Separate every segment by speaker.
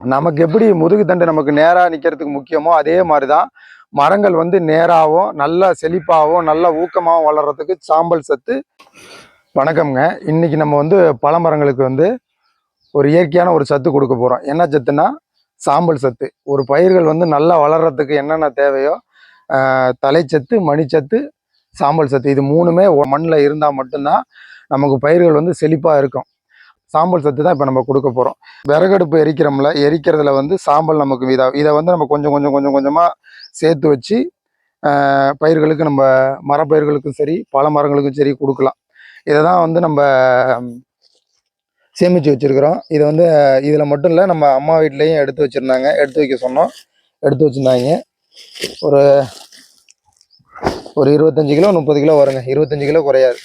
Speaker 1: நமக்கு எப்படி முதுகு தண்டு நமக்கு நேராக நிற்கிறதுக்கு முக்கியமோ அதே மாதிரி தான் மரங்கள் வந்து நேராகவும் நல்லா செழிப்பாகவும் நல்லா ஊக்கமாகவும் வளர்கிறதுக்கு சாம்பல் சத்து வணக்கம்ங்க. இன்றைக்கி நம்ம வந்து பழமரங்களுக்கு வந்து ஒரு இயற்கையான ஒரு சத்து கொடுக்க போகிறோம் என்ன சத்துனா சாம்பல் சத்து. ஒரு பயிர்கள் வந்து நல்லா வளர்கிறதுக்கு என்னென்ன தேவையோ தலைச்சத்து மணிச்சத்து சாம்பல் சத்து. இது மூணுமே மண்ணில் இருந்தால் மட்டும்தான் நமக்கு பயிர்கள் வந்து செழிப்பாக இருக்கும். சாம்பல் சத்து தான் இப்போ நம்ம கொடுக்க போகிறோம் விறகடுப்பு எரிக்கிறோம்ல எரிக்கிறதுல வந்து சாம்பல் நமக்கு இதாக இதை வந்து நம்ம கொஞ்சம் கொஞ்சம் கொஞ்சம் கொஞ்சமாக சேர்த்து வச்சு பயிர்களுக்கு நம்ம மரப்பயிர்களுக்கும் சரி பல மரங்களுக்கும் சரி கொடுக்கலாம். இதை தான் வந்து நம்ம சேமித்து வச்சுருக்கிறோம். இதை வந்து இதில் மட்டும் இல்லை நம்ம அம்மா வீட்லேயும் எடுத்து வச்சுருந்தாங்க. எடுத்து வைக்க சொன்னோம். எடுத்து வச்சுருந்தாங்க. ஒரு ஒரு இருபத்தஞ்சி கிலோ முப்பது கிலோ வருங்க. இருபத்தஞ்சி கிலோ குறையாது.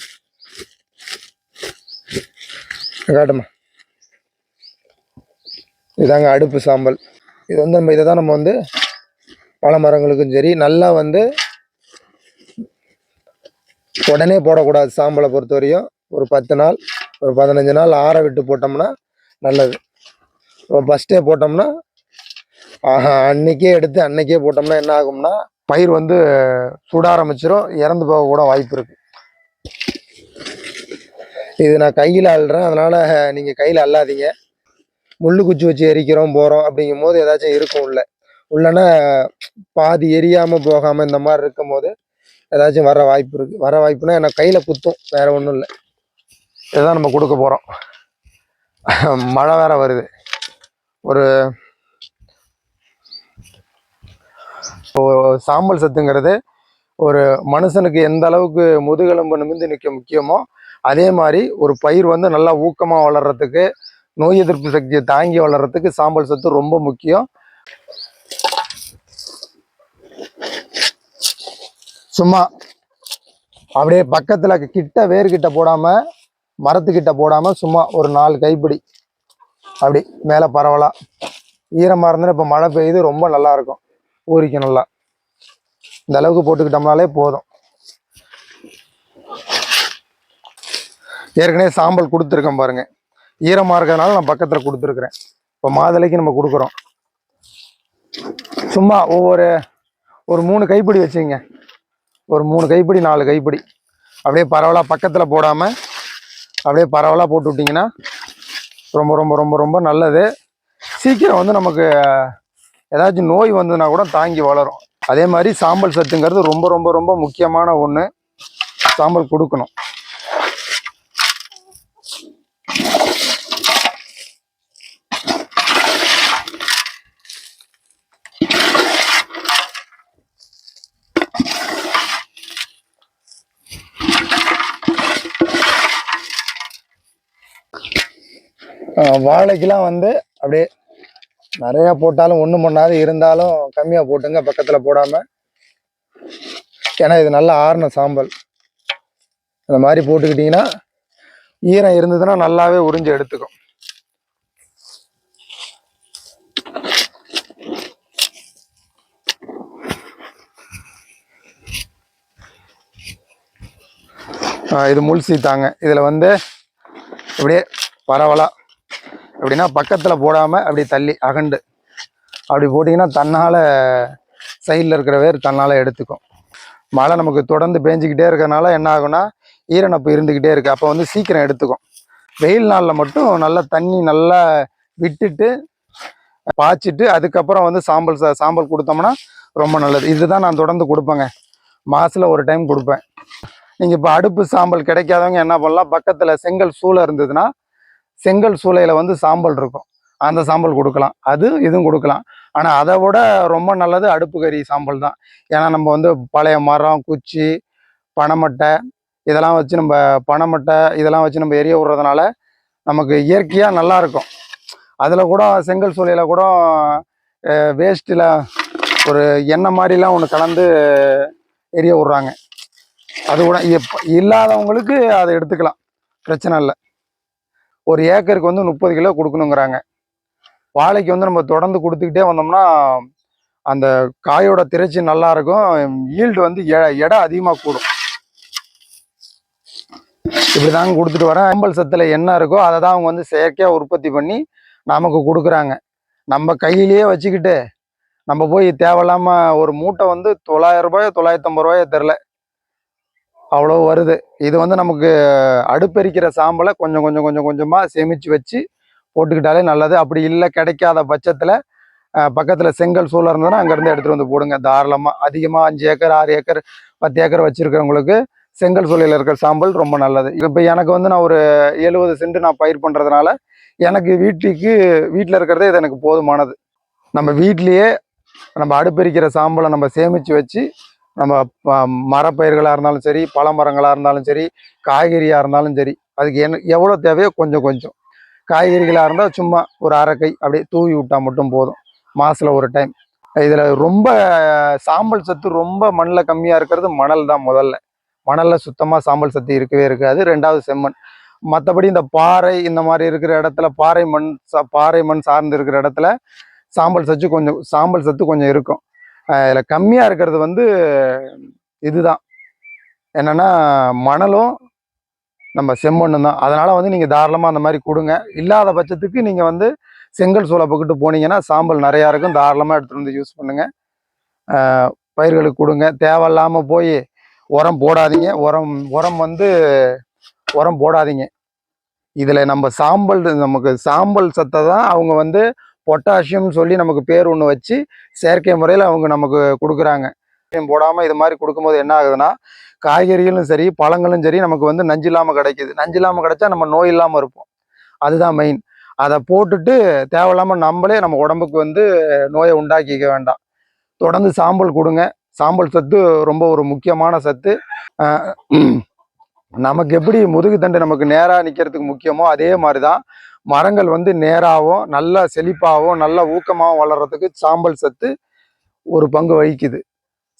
Speaker 1: காட்டுமா. இதாங்க அடுப்பு சாம்பல். இது வந்து நம்ம இதை தான் நம்ம வந்து பல மரங்களுக்கும் சரி நல்லா வந்து உடனே போடக்கூடாது சாம்பலை பொறுத்தவரையும். ஒரு பத்து நாள் ஒரு பதினஞ்சு நாள் ஆற விட்டு போட்டோம்னா நல்லது. இப்போ ஃபஸ்ட்டே போட்டோம்னா ஆஹா, அன்னைக்கே எடுத்து அன்னைக்கே போட்டோம்னா என்ன ஆகும்னா பயிர் வந்து சுட ஆரம்பிச்சிடும் இறந்து போக கூட வாய்ப்பு இருக்குது இது நான் கையில் அள்ளுறேன். அதனால் நீங்கள் கையில் அள்ளாதீங்க. முள்ளு குச்சி வச்சு எரிக்கிறோம் போகிறோம் அப்படிங்கும் போது ஏதாச்சும் இருக்கும் உள்ள. உள்ளனா பாதி எரியாமல் போகாமல் இந்த மாதிரி இருக்கும் போது ஏதாச்சும் வர வாய்ப்பு இருக்குது வர வாய்ப்புனா எனக்கு கையில் குத்தும். வேறு ஒன்றும் இல்லை. இதுதான் நம்ம கொடுக்க போகிறோம் மழை வேற வருது. ஒரு சாம்பல் சத்துங்கிறது ஒரு மனுஷனுக்கு எந்த அளவுக்கு முதுகெலும்பு நிமிந்து நிற்க முக்கியமோ அதே மாதிரி ஒரு பயிர் வந்து நல்லா ஊக்கமாக வளர்கிறதுக்கு நோய் எதிர்ப்பு சக்தியை தாங்கி வளர்றதுக்கு சாம்பல் சத்து ரொம்ப முக்கியம். சும்மா அப்படியே பக்கத்தில் கிட்ட வேர் போடாமல் மரத்துக்கிட்ட போடாமல் சும்மா ஒரு நாலு கைப்பிடி அப்படி மேலே பரவலா. ஈரமாக இருந்தால் இப்போ மழை பெய்யுது ரொம்ப நல்லா இருக்கும். ஊறிக்கும் நல்லா. இந்த அளவுக்கு போட்டுக்கிட்டோம்னாலே போதும். ஏற்கனவே சாம்பல் கொடுத்துருக்கேன் பாருங்க. ஈரமாக இருக்கிறதுனால நான் பக்கத்தில் கொடுத்துருக்குறேன். இப்போ மாதுளைக்கு நம்ம கொடுக்குறோம். சும்மா ஒவ்வொரு ஒரு மூணு கைப்பிடி வச்சுங்க ஒரு மூணு கைப்பிடி நாலு கைப்பிடி. அப்படியே பரவலாக பக்கத்தில் போடாமல் அப்படியே பரவலாக போட்டு விட்டிங்கன்னா ரொம்ப ரொம்ப ரொம்ப ரொம்ப நல்லது. சீக்கிரம் வந்து நமக்கு ஏதாச்சும் நோய் வந்ததுன்னா கூட தாங்கி வளரும். அதே மாதிரி சாம்பல் சத்துங்கிறது ரொம்ப ரொம்ப ரொம்ப முக்கியமான ஒன்று சாம்பல் கொடுக்கணும். வாழைக்கெல்லாம் வந்து அப்படியே நிறையா போட்டாலும் ஒன்றும் பண்ணாது இருந்தாலும் கம்மியாக போட்டுங்க பக்கத்தில் போடாமல் ஏன்னா இது நல்லா ஆறின சாம்பல். இந்த மாதிரி போட்டுக்கிட்டிங்கன்னா ஈரம் இருந்ததுன்னா நல்லாவே உறிஞ்சு எடுத்துக்கும். இது முல்சி தாங்க இதில் வந்து இப்படியே பரவலாக அப்படின்னா பக்கத்தில் போடாமல் அப்படி தள்ளி அகண்டு. அப்படி போட்டிங்கன்னா தன்னால் சைடில் இருக்கிற வேர் தன்னால் எடுத்துக்கும். மழை நமக்கு தொடர்ந்து பேஞ்சிக்கிட்டே இருக்கிறனால என்ன ஆகும்னா ஈரநப்பு இருந்துக்கிட்டே இருக்குது அப்போ வந்து சீக்கிரம் எடுத்துக்கும். வெயில் நாளில் மட்டும் நல்லா தண்ணி நல்லா விட்டுட்டு பாய்ச்சிட்டு அதுக்கப்புறம் வந்து சாம்பல் சாம்பல் கொடுத்தோம்னா ரொம்ப நல்லது. இதுதான் நான் தொடர்ந்து கொடுப்பேங்க. மாசத்துல ஒரு டைம் கொடுப்பேன். நீங்கள் இப்போ அடுப்பு சாம்பல் கிடைக்காதவங்க என்ன பண்ணலாம்? பக்கத்தில் செங்கல் சூளை இருந்ததுன்னா செங்கல் சூளையில் வந்து சாம்பல் இருக்கும். அந்த சாம்பல் கொடுக்கலாம். அது இதுவும் கொடுக்கலாம். ஆனால் அதை விட ரொம்ப நல்லது அடுப்பு கறி சாம்பல் தான். ஏன்னா நம்ம வந்து பழைய மரம் குச்சி பனைமட்டை இதெல்லாம் வச்சு நம்ம பனைமட்டை இதெல்லாம் வச்சு நம்ம எரிய விடுறதுனால நமக்கு இயற்கையாக நல்லாயிருக்கும் அதில் கூட செங்கல் சூளையில் கூட வேஸ்ட்டில் ஒரு எண்ணெய் மாதிரிலாம் ஒன்று கலந்து எரிய விட்றாங்க. அது கூட இல்லாதவங்களுக்கு அதை எடுத்துக்கலாம். பிரச்சனை இல்லை. ஒரு ஏக்கருக்கு வந்து முப்பது கிலோ கொடுக்கணுங்கிறாங்க. வாழைக்கு வந்து நம்ம தொடர்ந்து கொடுத்துக்கிட்டே வந்தோம்னா அந்த காயோட திரைச்சி நல்லா இருக்கும். ஈல்டு வந்து எடை அதிகமாக கூடும். இப்படி தாங்க கொடுத்துட்டு வரேன். அம்பல் சத்துல என்ன இருக்கோ அதை தான் அவங்க வந்து செயற்கையாக உற்பத்தி பண்ணி நமக்கு கொடுக்குறாங்க. நம்ம கையிலேயே வச்சுக்கிட்டு நம்ம போய் தேவையில்லாமல் ஒரு மூட்டை வந்து தொள்ளாயிரம் ரூபாயோ தொள்ளாயிரத்தி ஐம்பது ரூபாயோ தெரில அவ்வளோ வருது. இது வந்து நமக்கு அடுப்பெரிக்கிற சாம்பலை கொஞ்சம் கொஞ்சம் கொஞ்சம் கொஞ்சமாக சேமித்து வச்சு போட்டுக்கிட்டாலே நல்லது. அப்படி இல்லை கிடைக்காத பட்சத்தில் பக்கத்தில் செங்கல் சூழல் இருந்ததுன்னா அங்கேருந்து எடுத்துகிட்டு வந்து போடுங்க தாராளமாக அதிகமாக அஞ்சு ஏக்கர் ஆறு ஏக்கர் பத்து ஏக்கர் வச்சுருக்கிறவங்களுக்கு செங்கல் சூளையில் இருக்கிற சாம்பல் ரொம்ப நல்லது. இப்போ எனக்கு வந்து நான் ஒரு எழுபது சென்ட் நான் பயிர் பண்ணுறதுனால எனக்கு வீட்டுக்கு வீட்டில் இருக்கிறதே இது எனக்கு போதுமானது. நம்ம வீட்லேயே நம்ம அடுப்பெரிக்கிற சாம்பலை நம்ம சேமித்து வச்சு நம்ம ப- மரப்பயிர்களாக இருந்தாலும் சரி பழமரங்களாக இருந்தாலும் சரி காய்கறியாக இருந்தாலும் சரி அதுக்கு என்ன எவ்வளோ தேவையோ கொஞ்சம் கொஞ்சம். காய்கறிகளாக இருந்தால் சும்மா ஒரு அரைக்கை அப்படியே தூவி விட்டால் மட்டும் போதும். மாதத்தில் ஒரு டைம். இதில் ரொம்ப சாம்பல் சத்து ரொம்ப மண்ணில் கம்மியாக இருக்கிறது மணல் தான் முதல்ல. மணலில் சுத்தமாக சாம்பல் சத்து இருக்கவே இருக்காது. ரெண்டாவது செம்மண். மற்றபடி இந்த பாறை இந்த மாதிரி இருக்கிற இடத்துல பாறை மண் சா- பாறை மண் சார்ந்து இருக்கிற இடத்துல சாம்பல் சத்து கொஞ்சம் சாம்பல் சத்து கொஞ்சம் இருக்கும். இதில் கம்மியாக இருக்கிறது வந்து இதுதான். என்னென்னா மணலும் நம்ம செம்மண்ணும் தான். அதனால் வந்து நீங்கள் தாராளமாக அந்த மாதிரி கொடுங்க. இல்லாத பட்சத்துக்கு நீங்கள் வந்து செங்கல் சூளை பக்கிட்டு போனீங்கன்னா சாம்பல் நிறையா இருக்கும். தாராளமாக எடுத்துகிட்டு வந்து யூஸ் பண்ணுங்கள் பயிர்களுக்கு கொடுங்க. தேவையில்லாமல் போய் உரம் போடாதீங்க. உரம் உரம் வந்து உரம் போடாதீங்க. இதில் நம்ம சாம்பல் நமக்கு சாம்பல் சத்தை தான் அவங்க வந்து பொட்டாசியம் சொல்லி நமக்கு பேர் ஒன்று வச்சு செயற்கை முறையில் அவங்க நமக்கு கொடுக்குறாங்க. போடாமல் இது மாதிரி கொடுக்கும்போது என்ன ஆகுதுன்னா காய்கறிகளும் சரி பழங்களும் சரி நமக்கு வந்து நஞ்சு இல்லாமல் கிடைக்குது. நஞ்சு இல்லாமல் கிடைச்சா நம்ம நோய் இல்லாமல் இருப்போம். அதுதான் மெயின் அதை போட்டுட்டு தேவையில்லாமல் நம்மளே நம்ம உடம்புக்கு வந்து நோயை உண்டாக்கிக்க வேண்டாம். தொடர்ந்து சாம்பல் கொடுங்க. சாம்பல் சத்து ரொம்ப ஒரு முக்கியமான சத்து. நமக்கு எப்படி முதுகு தண்டு நமக்கு நேராக நிற்கிறதுக்கு முக்கியமோ அதே மாதிரி தான் மரங்கள் வந்து நேராகவும் நல்லா செழிப்பாகவும் நல்லா ஊக்கமாகவும் வளர்கிறதுக்கு சாம்பல் சத்து ஒரு பங்கு வகிக்குது.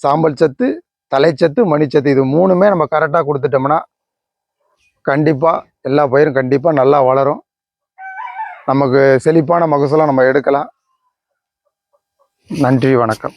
Speaker 1: சாம்பல் சத்து தலைச்சத்து மணிச்சத்து இது மூணுமே நம்ம கரெக்டாக கொடுத்துட்டோம்னா கண்டிப்பாக எல்லா பயிரும் கண்டிப்பாக நல்லா வளரும். நமக்கு செழிப்பான மகசூலை நம்ம எடுக்கலாம். நன்றி வணக்கம்.